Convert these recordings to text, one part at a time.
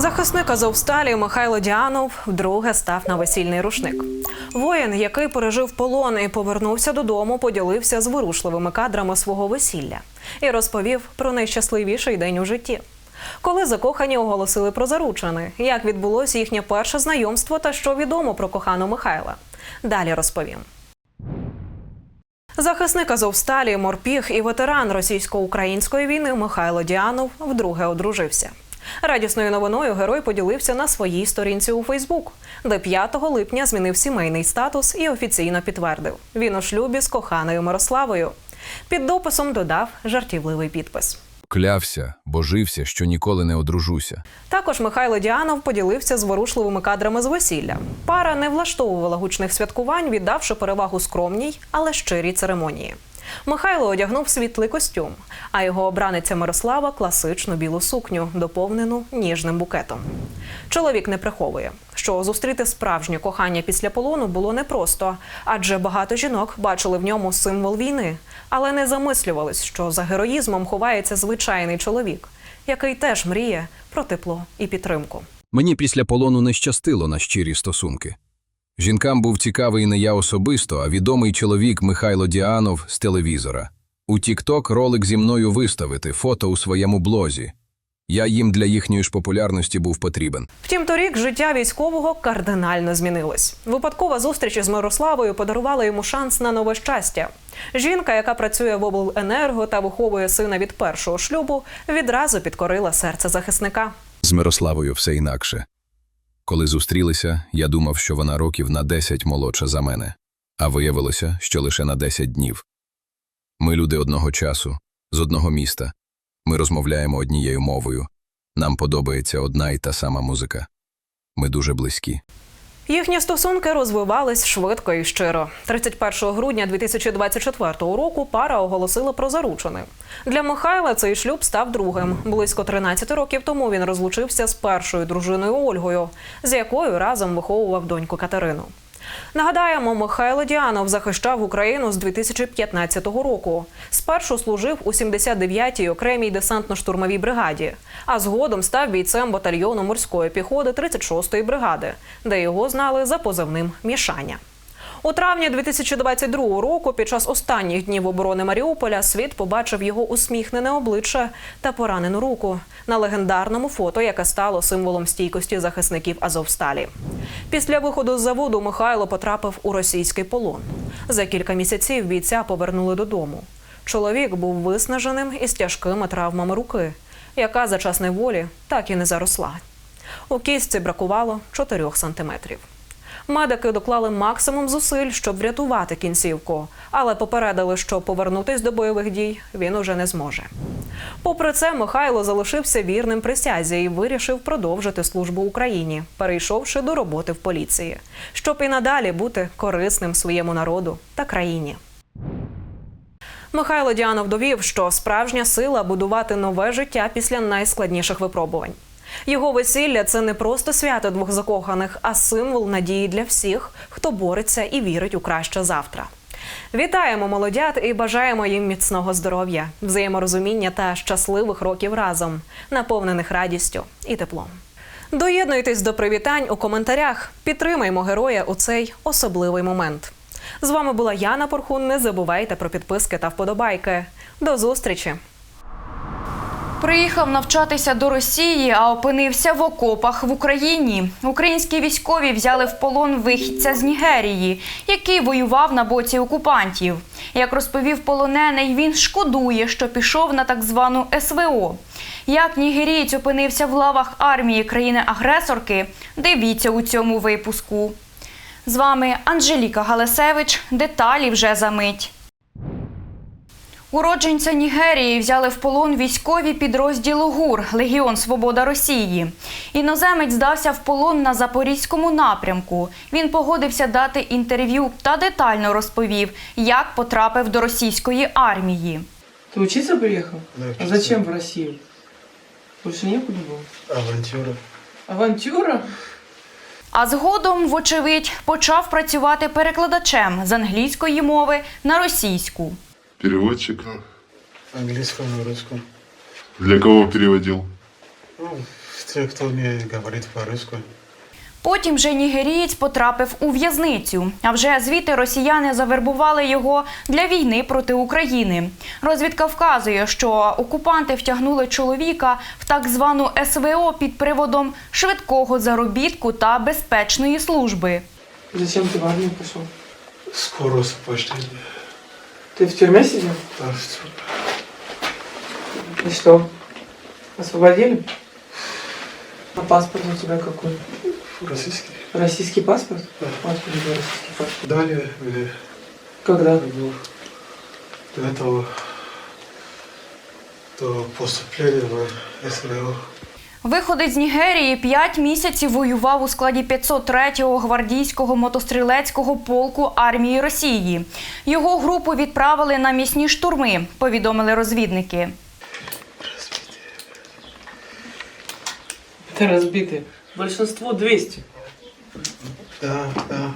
Захисник Азовсталі Михайло Діанов вдруге став на весільний рушник. Воїн, який пережив полон і повернувся додому, поділився зворушливими кадрами свого весілля і розповів про найщасливіший день у житті. Коли закохані оголосили про заручини, як відбулося їхнє перше знайомство та що відомо про кохану Михайла. Далі розповім. Захисник Азовсталі, морпіг і ветеран російсько-української війни Михайло Діанов вдруге одружився. Радісною новиною герой поділився на своїй сторінці у Фейсбук, де 5 липня змінив сімейний статус і офіційно підтвердив він у шлюбі з коханою Мирославою. Під дописом додав жартівливий підпис. Клявся, божився, що ніколи не одружуся. Також Михайло Діанов поділився зворушливими кадрами з весілля. Пара не влаштовувала гучних святкувань, віддавши перевагу скромній, але щирій церемонії. Михайло одягнув світлий костюм, а його обраниця Мирослава класичну білу сукню, доповнену ніжним букетом. Чоловік не приховує, що зустріти справжнє кохання після полону було непросто, адже багато жінок бачили в ньому символ війни, але не замислювались, що за героїзмом ховається звичайний чоловік, який теж мріє про тепло і підтримку. Мені після полону не щастило на щирі стосунки. Жінкам був цікавий не я особисто, а відомий чоловік Михайло Діанов з телевізора. У Тік-Ток ролик зі мною виставити, фото у своєму блозі. Я їм для їхньої ж популярності був потрібен. Втім, торік життя військового кардинально змінилось. Випадкова зустріч із Мирославою подарувала йому шанс на нове щастя. Жінка, яка працює в обленерго та виховує сина від першого шлюбу, відразу підкорила серце захисника. З Мирославою все інакше. Коли зустрілися, я думав, що вона років на 10 молодша за мене, а виявилося, що лише на 10 днів. Ми люди одного часу, з одного міста. Ми розмовляємо однією мовою. Нам подобається одна і та сама музика. Ми дуже близькі. Їхні стосунки розвивались швидко і щиро. 31 грудня 2024 року пара оголосила про заручини. Для Михайла цей шлюб став другим. Близько 13 років тому він розлучився з першою дружиною Ольгою, з якою разом виховував доньку Катерину. Нагадаємо, Михайло Діанов захищав Україну з 2015 року. Спершу служив у 79-й окремій десантно-штурмовій бригаді, а згодом став бійцем батальйону морської піхоти 36-ї бригади, де його знали за позивним Мішаня. У травні 2022 року, під час останніх днів оборони Маріуполя, світ побачив його усміхнене обличчя та поранену руку на легендарному фото, яке стало символом стійкості захисників Азовсталі. Після виходу з заводу Михайло потрапив у російський полон. За кілька місяців бійця повернули додому. Чоловік був виснаженим із тяжкими травмами руки, яка за час неволі так і не заросла. У кістці бракувало 4 сантиметрів. Медики доклали максимум зусиль, щоб врятувати кінцівку, але попередили, що повернутись до бойових дій він уже не зможе. Попри це, Михайло залишився вірним присязі і вирішив продовжити службу Україні, перейшовши до роботи в поліції, щоб і надалі бути корисним своєму народу та країні. Михайло Діанов довів, що справжня сила будувати нове життя після найскладніших випробувань. Його весілля це не просто свято двох закоханих, а символ надії для всіх, хто бореться і вірить у краще завтра. Вітаємо молодят і бажаємо їм міцного здоров'я, взаєморозуміння та щасливих років разом, наповнених радістю і теплом. Доєднуйтесь до привітань у коментарях. Підтримаймо героя у цей особливий момент. З вами була Яна Порхун. Не забувайте про підписки та вподобайки. До зустрічі! Приїхав навчатися до Росії, а опинився в окопах в Україні. Українські військові взяли в полон вихідця з Нігерії, який воював на боці окупантів. Як розповів полонений, він шкодує, що пішов на так звану СВО. Як нігерієць опинився в лавах армії країни-агресорки, дивіться у цьому випуску. З вами Анжеліка Галасевич. Деталі вже за мить. Уродженця Нігерії взяли в полон військові підрозділу ГУР Легіон Свобода Росії. Іноземець здався в полон на запорізькому напрямку. Він погодився дати інтерв'ю та детально розповів, як потрапив до російської армії. Ты учиться приехал? Да, А учиться. зачем в Россию? Больше некуда было? Авантюра. Авантюра? А згодом, вочевидь, почав працювати перекладачем з англійської мови на російську. Переводчик. Английского на русском. Для кого переводил? Ну, те, кто не говорит по-русски. Потім же нігерієць потрапив у в'язницю. А вже звідти росіяни завербували його для війни проти України. Розвідка вказує, що окупанти втягнули чоловіка в так звану СВО під приводом швидкого заробітку та безпечної служби. Зачем ты в армию пошел? Скоро освобождение. Ты в тюрьме сидел? Да, всё. И что? Освободили? А паспорт у тебя какой? Российский. Российский паспорт? Да. У тебя российский паспорт? Далее мне Когда? был до этого, до поступления в СВО. Виходить з Нігерії 5 місяців воював у складі 503-го гвардійського мотострілецького полку армії Росії. Його групу відправили на місні штурми, повідомили розвідники. Это разбитые. Большинство 200. Да, да.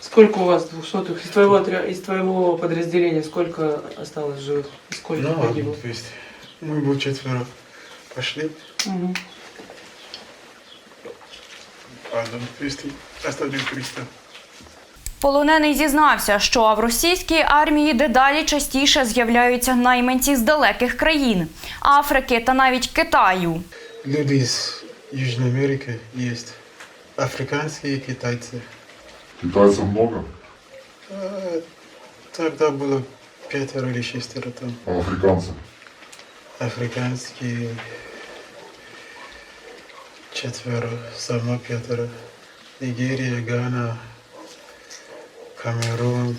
Сколько у вас двухсотых? Из твоего, отря- из твоего подразделения сколько осталось живых? И Сколько Ну, погибло? 200. Мы бы четверо пошли, Мгм. а нам 200, остальных 300. Полонений зізнався, що в російській армії дедалі частіше з'являються найманці з далеких країн Африки та навіть Китаю. Люди из Южной Америки есть. Африканские и китайцы. Китайцев много, А, Тогда было пятеро или шестеро там. а африканцев? Африканские четверо, сама пятеро. Нигерия, Гана, Камерун.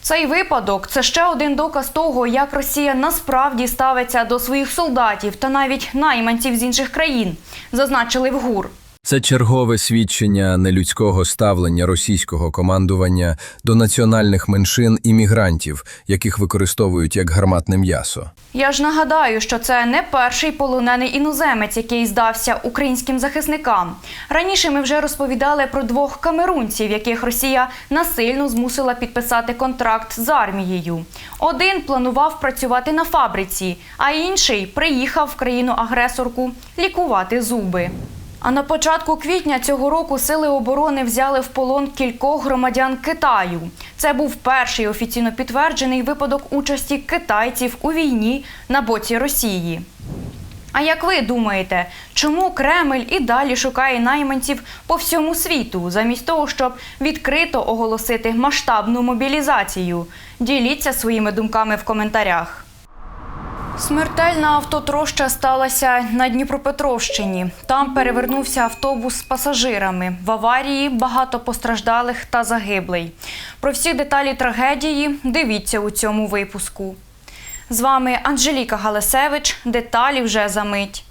Цей випадок це ще один доказ того, як Росія насправді ставиться до своїх солдатів та навіть найманців з інших країн, зазначили в ГУР. Це чергове свідчення нелюдського ставлення російського командування до національних меншин і мігрантів, яких використовують як гарматне м'ясо. Я ж нагадаю, що це не перший полонений іноземець, який здався українським захисникам. Раніше ми вже розповідали про двох камерунців, яких Росія насильно змусила підписати контракт з армією. Один планував працювати на фабриці, а інший приїхав в країну-агресорку лікувати зуби. А на початку квітня цього року сили оборони взяли в полон кількох громадян Китаю. Це був перший офіційно підтверджений випадок участі китайців у війні на боці Росії. А як ви думаєте, чому Кремль і далі шукає найманців по всьому світу, замість того, щоб відкрито оголосити масштабну мобілізацію? Діліться своїми думками в коментарях. Смертельна автотроща сталася на Дніпропетровщині. Там перевернувся автобус з пасажирами. В аварії багато постраждалих та загиблих. Про всі деталі трагедії дивіться у цьому випуску. З вами Анжеліка Галасевич. Деталі вже за мить.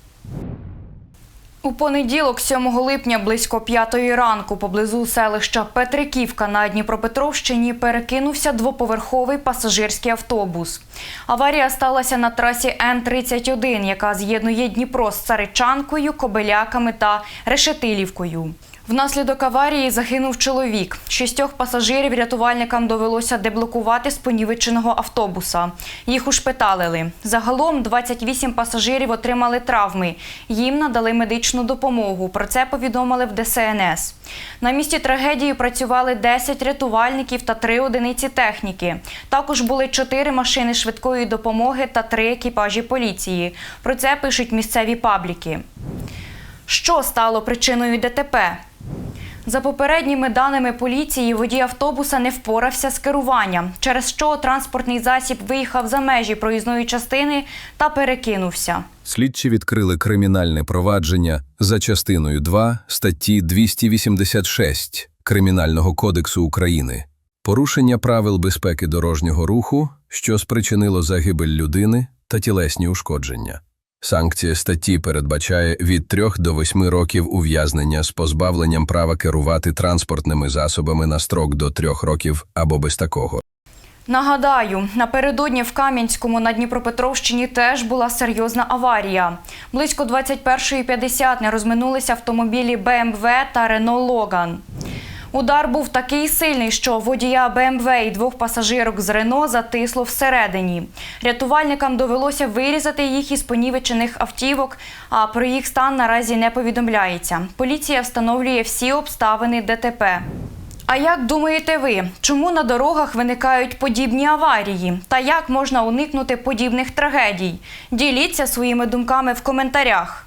У понеділок, 7 липня, близько п'ятої ранку, поблизу селища Петриківка на Дніпропетровщині перекинувся двоповерховий пасажирський автобус. Аварія сталася на трасі Н-31, яка з'єднує Дніпро з Царичанкою, Кобеляками та Решетилівкою. Внаслідок аварії загинув чоловік. Шістьох пасажирів рятувальникам довелося деблокувати з понівеченого автобуса. Їх ушпиталили. Загалом 28 пасажирів отримали травми. Їм надали медичну допомогу. Про це повідомили в ДСНС. На місці трагедії працювали 10 рятувальників та 3 одиниці техніки. Також були 4 машини швидкої допомоги та 3 екіпажі поліції. Про це пишуть місцеві пабліки. Що стало причиною ДТП? За попередніми даними поліції, водій автобуса не впорався з керуванням, через що транспортний засіб виїхав за межі проїзної частини та перекинувся. Слідчі відкрили кримінальне провадження за частиною 2 статті 286 Кримінального кодексу України. Порушення правил безпеки дорожнього руху, що спричинило загибель людини та тілесні ушкодження. Санкція статті передбачає від 3 до 8 років ув'язнення з позбавленням права керувати транспортними засобами на строк до 3 років або без такого. Нагадаю, напередодні в Кам'янському на Дніпропетровщині теж була серйозна аварія. Близько 21.50 не розминулися автомобілі БМВ та Рено Логан. Удар був такий сильний, що водія БМВ і двох пасажирок з Рено затисло всередині. Рятувальникам довелося вирізати їх із понівечених автівок, а про їх стан наразі не повідомляється. Поліція встановлює всі обставини ДТП. А як думаєте ви, чому на дорогах виникають подібні аварії? Та як можна уникнути подібних трагедій? Діліться своїми думками в коментарях.